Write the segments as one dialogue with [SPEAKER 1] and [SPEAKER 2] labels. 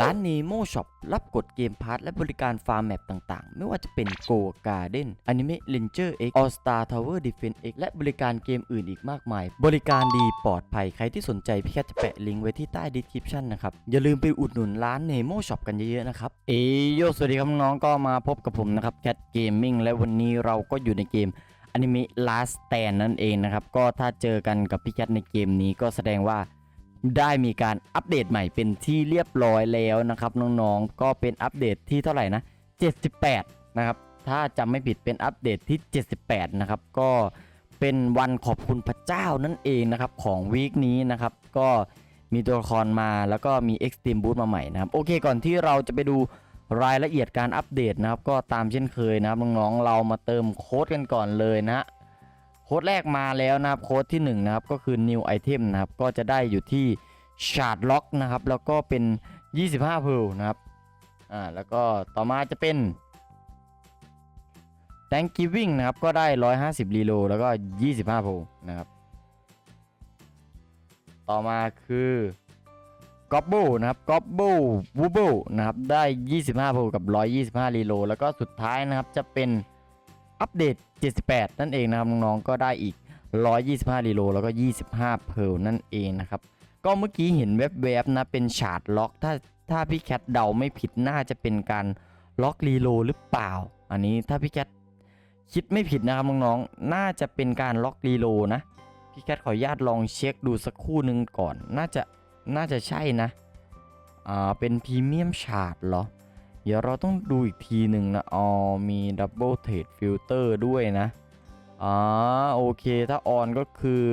[SPEAKER 1] ร้าน Nemo Shop รับกดเกมพาร์ทและบริการฟาร์มแมปต่างๆ ไม่ว่าจะเป็น Go Garden Anime Ranger X All Star Tower Defense X และบริการเกมอื่นอีกมากมาย บริการดีปลอดภัยใครที่สนใจพี่แคทจะแปะลิงก์ไว้ที่ใต้ description นะครับ อย่าลืมไปอุดหนุนร้าน Nemo Shop กันเยอะๆนะครับ เอโยสวัสดีครับน้องก็มาพบกับผมนะครับ Cat Gaming และวันนี้เราก็อยู่ในเกมอนิเมะ Last Stand นั่นเองนะครับก็ถ้าเจอกันกับพี่แคทในเกมนี้ก็แสดงว่า ได้มีการอัปเดตใหม่เป็นที่เรียบร้อยแล้วนะครับน้องๆ ก็เป็นอัปเดตที่เท่าไหร่นะ 78 นะครับ ถ้าจำไม่ผิดเป็นอัปเดตที่ 78 นะครับ ก็เป็นวันขอบคุณพระเจ้านั่นเองนะครับของวีคนี้นะครับ ก็มีตัวละครมาแล้วก็มี Extreme Boost มาใหม่นะครับ โอเคก่อนที่เราจะไปดูรายละเอียดการอัปเดตนะครับ ก็ตามเช่นเคยนะครับน้องๆเรามาเติมโค้ดกันก่อนเลยนะฮะ โค้ดแรกมาแล้วนะครับโค้ดที่1นะครับก็คือ new item นะครับก็จะได้อยู่ที่ shard lock นะครับแล้วก็เป็น 25 pearl นะครับอ่าแล้วก็ต่อมาจะเป็น thank giving นะครับก็ได้ 150รีโลแล้วก็ 25 pearl นะครับ ต่อมาคือ g o b b l e นะครับ g o b b l e w o o b l e นะครับได้ 25 pearl กับ 125รีโลแล้วก็สุดท้ายนะครับจะเป็น อัปเดต 78 นั่นเองนะครับน้องๆก็ได้อีก 125รีโลแล้วก็ 25 เพลนั่นเองนะครับ ก็เมื่อกี้เห็นแวบๆนะเป็นฉาดล็อก ถ้าถ้าพี่แคทเดาไม่ผิดน่าจะเป็นการล็อกรีโลหรือเปล่า อันนี้ถ้าพี่แคทคิดไม่ผิดนะครับน้องๆน่าจะเป็นการล็อกรีโลนะพี่แคทขออนุญาตลองเช็คดูสักคู่หนึ่งก่อน น่าจะน่าจะใช่นะอ่าเป็นพรีเมียมฉาดเหรอ เดี๋ยวเราต้องดูอีกทีหนึ่งนะอ๋อมีดับเบิลเทรดฟิลเตอร์ด้วยนะอ๋อโอเคถ้าออนก็คือ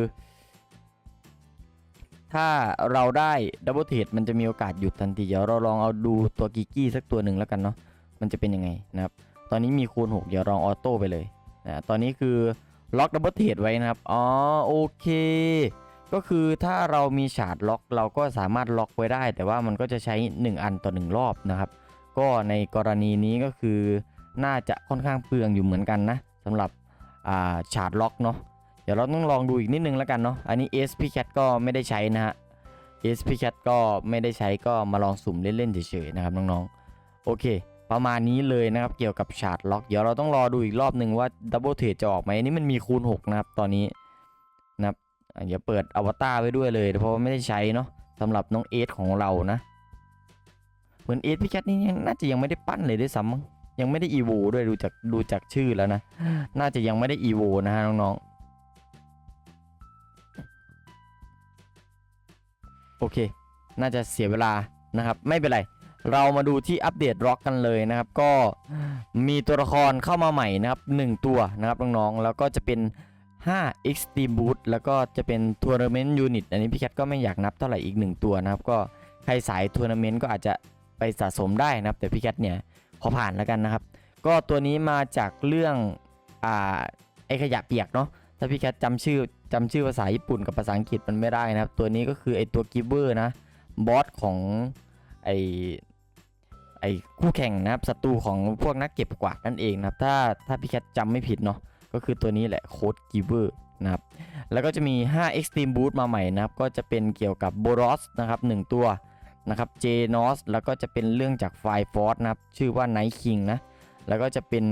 [SPEAKER 1] ถ้าเราได้ดับเบิลเทรดมันจะมีโอกาสหยุดทันที เดี๋ยวเราลองเอาดูตัวกิกกี้สักตัวหนึ่งแล้วกันเนาะมันจะเป็นยังไงนะครับ ตอนนี้มีคูณ 6 เดี๋ยวลองออโต้ไปเลยนะตอนนี้คือล็อกดับเบิลเทรดไว้นะครับ อ๋อโอเค ก็คือถ้าเรามีฉาดล็อกเราก็สามารถล็อกไว้ได้ แต่ว่ามันก็จะใช้ 1 อันต่อ 1 รอบนะครับ ก็ในกรณีนี้ก็คือน่าจะค่อนข้างเปลืองอยู่เหมือนกันนะสำหรับาชาร์จล็อกเนาะเดี๋ยวเราต้องลองดูอีกนิดนึงแล้วกันเนาะอันนี้ SP Cat ก็ไม่ได้ใช้นะฮะ SP Cat ก็ไม่ได้ใช้ก็มาลองสุ่มเล่นๆเฉยๆนะครับน้องๆโอเค ประมาณนี้เลยนะครับเกี่ยวกับชาร์จล็อก เดี๋ยวเราต้องรอดูอีกรอบหนึ่งว่าดับเบิลเทรดจะออกไหมอันนี้มันมีคูณ 6 นะครับตอนนี้นะครับอะเดี๋ยวเปิดอวตารไว้ด้วยเลยเพราะว่าไม่ได้ใช้เนาะสำหรับน้องเอสของเรานะ เหมือนเอสพี่แคทนี่น่าจะยังไม่ได้ปั้นเลยด้วยซ้ำยังไม่ได้อีโวด้วยดูจากดูจากชื่อแล้วนะ น่าจะยังไม่ได้อีโวนะฮะน้องๆ โอเค น่าจะเสียเวลานะครับไม่เป็นไรเรามาดูที่อัปเดตร็อกกันเลยนะครับ ก็มีตัวละครเข้ามาใหม่นะครับ 1 ตัวนะครับน้องๆแล้วก็จะเป็น 5 Extreme Boot แล้วก็จะเป็น Tournament Unit อันนี้พี่แคทก็ไม่อยากนับเท่าไหร่อีก 1 ตัวนะครับ ก็ใครสายทัวร์นาเมนต์ก็อาจจะ ไปสะสมได้นะครับ แต่พี่แคทเนี่ยขอผ่านแล้วกันนะครับ ก็ตัวนี้มาจากเรื่องอ่าไอขยะเปียกเนาะถ้าพี่แคทจำชื่อจำชื่อภาษาญี่ปุ่นกับภาษาอังกฤษมันไม่ได้นะครับ ตัวนี้ก็คือไอตัวกิเวอร์นะบอสของไอไอคู่แข่งนะครับศัตรูของพวกนักเก็บกวาดนั่นเองนะครับถ้าถ้าพี่แคทจำไม่ผิดเนาะก็คือตัวนี้แหละโค้ดกิเวอร์นะครับแล้วก็จะมี 5 Extreme Boost มาใหม่นะครับ ก็จะเป็นเกี่ยวกับโบรอสนะครับหนึ่งตัว นะครับเจนอสแล้วก็จะเป็นเรื่องจากไฟฟอร์นะครับ ชื่อว่าไนท์คิงนะ แล้วก็จะเป็น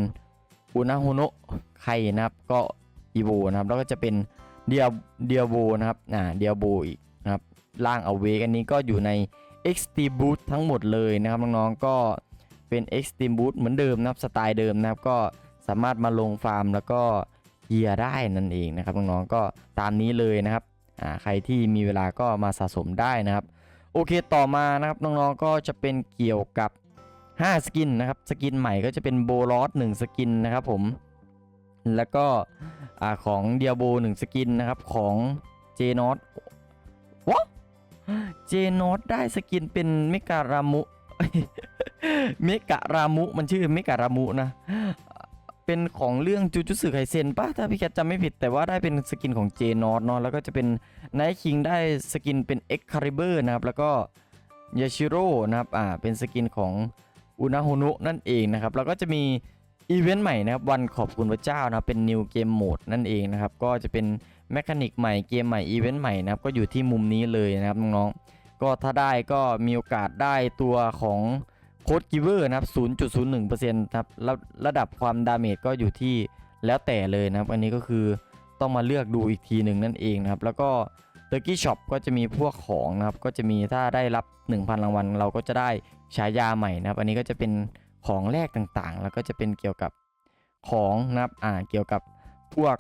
[SPEAKER 1] อุนาโฮโนะไคนะครับก็อีโวนะครับ แล้วก็จะเป็นเดียเดียโบนะครับอ่าเดียโบอีกนะครับล่างเอาเวกอันนี้ก็อยู่ใน x t r e m e Boot ทั้งหมดเลยนะครับน้องๆก็เป็น x t r e m e Boot เหมือนเดิมนะครับสไตล์เดิมนะครับก็สามารถมาลงฟาร์มแล้วก็เกียร์ได้นั่นเองนะครับน้องๆก็ตามนี้เลยนะครับอ่าใครที่มีเวลาก็มาสะสมได้นะครับ โอเคต่อมานะครับน้องๆก็จะเป็นเกี่ยวกับ 5 สกินนะครับสกินใหม่ก็จะเป็นโบลอส1สกินนะครับผมแล้วก็อของเดียโบ1สกินนะครับของเจนอตวะเจนอตได้สกินเป็นเมการามุเมการามุมันชื่อเมการามุนะ เป็นของเรื่องจูจูสึไคเซนปะถ้าพี่แคทจำไม่ผิดแต่ว่าได้เป็นสกินของเจนอตเนาะแล้วก็จะเป็นไนท์คิงได้สกินเป็น e x c a l i b u r นะครับแล้วก็ยาชิโร่นะครับอ่าเป็นสกินของอุนาโฮนุนั่นเองนะครับแล้วก็จะมีอีเวนต์ใหม่นะครับวันขอบคุณพระเจ้านะครับเป็น New Game Mode นั่นเองนะครับก็จะเป็นแมคานิกใหม่เกมใหม่อีเวนต์ใหม่นะครับก็อยู่ที่มุมนี้เลยนะครับน้องๆก็ถ้าได้ก็มีโอกาสได้ตัวของ โค้ดกิเวอร์นะครับ 0.01%นะครับแล้วระดับความดาเมจก็อยู่ที่แล้วแต่เลยนะครับ อันนี้ก็คือต้องมาเลือกดูอีกทีหนึ่งนั่นเองนะครับ แล้วก็ t u r k e y Shop ก็จะมีพวกของนะครับ ก็จะมีถ้าได้รับ 1,000 รางวัล เราก็จะได้ฉายาใหม่นะครับ อันนี้ก็จะเป็นของแรกต่างๆ แล้วก็จะเป็นเกี่ยวกับของนะครับ อ่า เกี่ยวกับพวก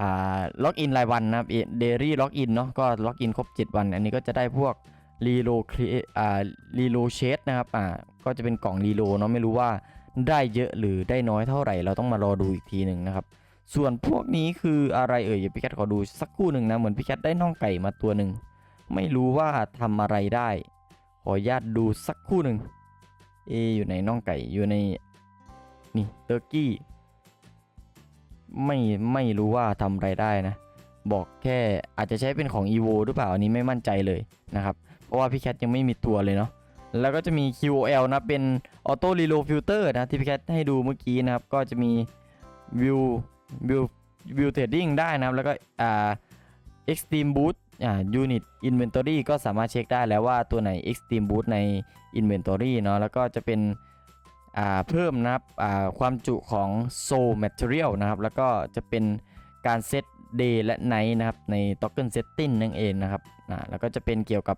[SPEAKER 1] อ่าล็อกอินรายวันนะครับเดลี่ล็อกอินเนาะ ก็ล็อกอินครบ 7 วัน อันนี้ก็จะได้พวก รีโลอ่ารีโลเชดนะครับอ่าก็จะเป็นกล่องรีโลเนาะไม่รู้ว่าได้เยอะหรือได้น้อยเท่าไหร่ เราต้องมารอดูอีกทีหนึ่งนะครับส่วนพวกนี้คืออะไรเอ่ยพี่แคทขอดูสักคู่หนึ่งนะเหมือนพี่แคทได้น่องไก่มาตัวหนึ่งไม่รู้ว่าทำอะไรได้ ขออนุญาตดูสักคู่หนึ่งเออยู่ในน่องไก่อยู่ในนี่เตอร์กี้ไม่ไม่รู้ว่าทำอะไรได้นะ บอกแค่อาจจะใช้เป็นของ EVO หรือเปล่าอันนี้ไม่มั่นใจเลยนะครับ ราะว่าพี่แคทยังไม่มีตัวเลยเนาะแล้วก็จะมี QOL นะเป็น Auto Reload Filter นะที่พี่แคทให้ดูเมื่อกี้นะครับ ก็จะมี View วิววิวเทรดดิ้งได้นะครับ แล้วก็อ่า extreme boost อ่า unit inventory ก็สามารถเช็คได้แล้วว่าตัวไหน extreme boost ใน inventory เนาะแล้วก็จะเป็นอ่าเพิ่มนะครับอ่าความจุของ soul material นะครับ แล้วก็จะเป็นการเซต day และ night นะครับใน token setting นั่นเองนะครับอ่าแล้วก็จะเป็นเกี่ยวกับ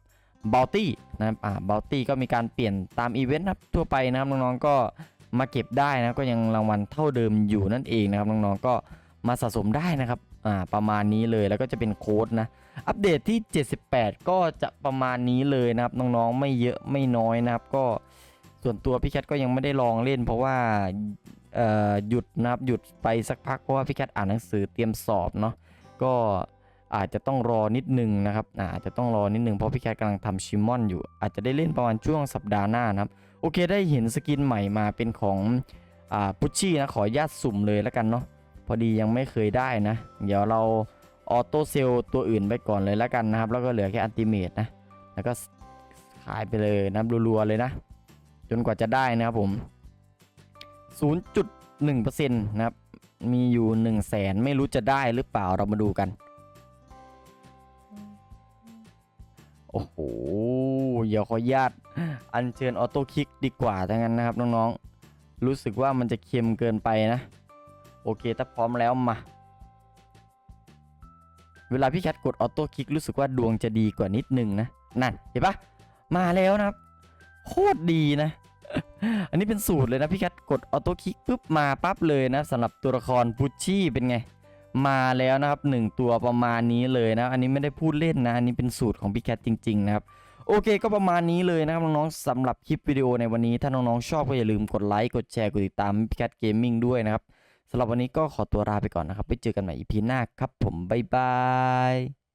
[SPEAKER 1] bounty นะครับอ่า bounty ก็มีการเปลี่ยนตามอีเวนต์นะครับทั่วไปนะครับน้องๆก็มาเก็บได้นะก็ยังรางวัลเท่าเดิมอยู่นั่นเองนะครับน้องๆก็มาสะสมได้นะครับอ่าประมาณนี้เลยแล้วก็จะเป็นโค้ดนะอัปเดตที่ 78 ก็จะประมาณนี้เลยนะครับน้องๆไม่เยอะไม่น้อยนะครับก็ส่วนตัวพี่แคทก็ยังไม่ได้ลองเล่น เพราะว่าเอ่อหยุดนะครับหยุดไปสักพักเพราะว่าพี่แคทอ่านหนังสือเตรียมสอบเนาะก็ อาจจะต้องรอนิดนึงนะครับอาจจะต้องรอนิดนึงเพราะพี่แคทกำลังทำชิมอนอยู่ อาจจะได้เล่นประมาณช่วงสัปดาห์หน้านะครับ โอเคได้เห็นสกินใหม่มาเป็นของอ่าพุชชี่นะขอญาตสุ่มเลยแล้วกันเนาะพอดียังไม่เคยได้นะ เดี๋ยวเราออโต้เซลตัวอื่นไปก่อนเลยแล้วกันนะครับ แล้วก็เหลือแค่อันติเมตนะ แล้วก็ขายไปเลยนะรัวๆเลยนะ จนกว่าจะได้นะครับผม 0.1%นะครับ มีอยู่ 1 0 0 0 0แสนไม่รู้จะได้หรือเปล่าเรามาดูกัน อ้โหเดี๋ยวขอญาตอัญเชิญออโต้คลิกดีกว่าทั้งนั้นนะครับน้องๆ รู้สึกว่ามันจะเค็มเกินไปนะ โอเคถ้าพร้อมแล้วมา เวลาพี่แคทกดออโต้คลิกรู้สึกว่าดวงจะดีกว่านิดนึงนะ นั่นเห็นปะมาแล้วนะครับ โคตรดีนะ อันนี้เป็นสูตรเลยนะพี่แคทกดออโต้คลิกปุ๊บมาปั๊บเลยนะสำหรับตัวละครพุชชี่เป็นไง มาแล้วนะครับหนึ่งตัวประมาณนี้เลยนะ อันนี้ไม่ได้พูดเล่นนะ อันนี้เป็นสูตรของพี่แคทจริง ๆ นะครับ โอเคก็ประมาณนี้เลยนะครับน้องๆสำหรับคลิปวิดีโอในวันนี้ ถ้าน้องๆชอบก็อย่าลืมกดไลค์กดแชร์กดติดตามพี่แคทเกมมิ่งด้วยนะครับสำหรับวันนี้ก็ขอตัวลาไปก่อนนะครับ ไปเจอกันใหม่อีพีหน้าครับผมบ๊ายบาย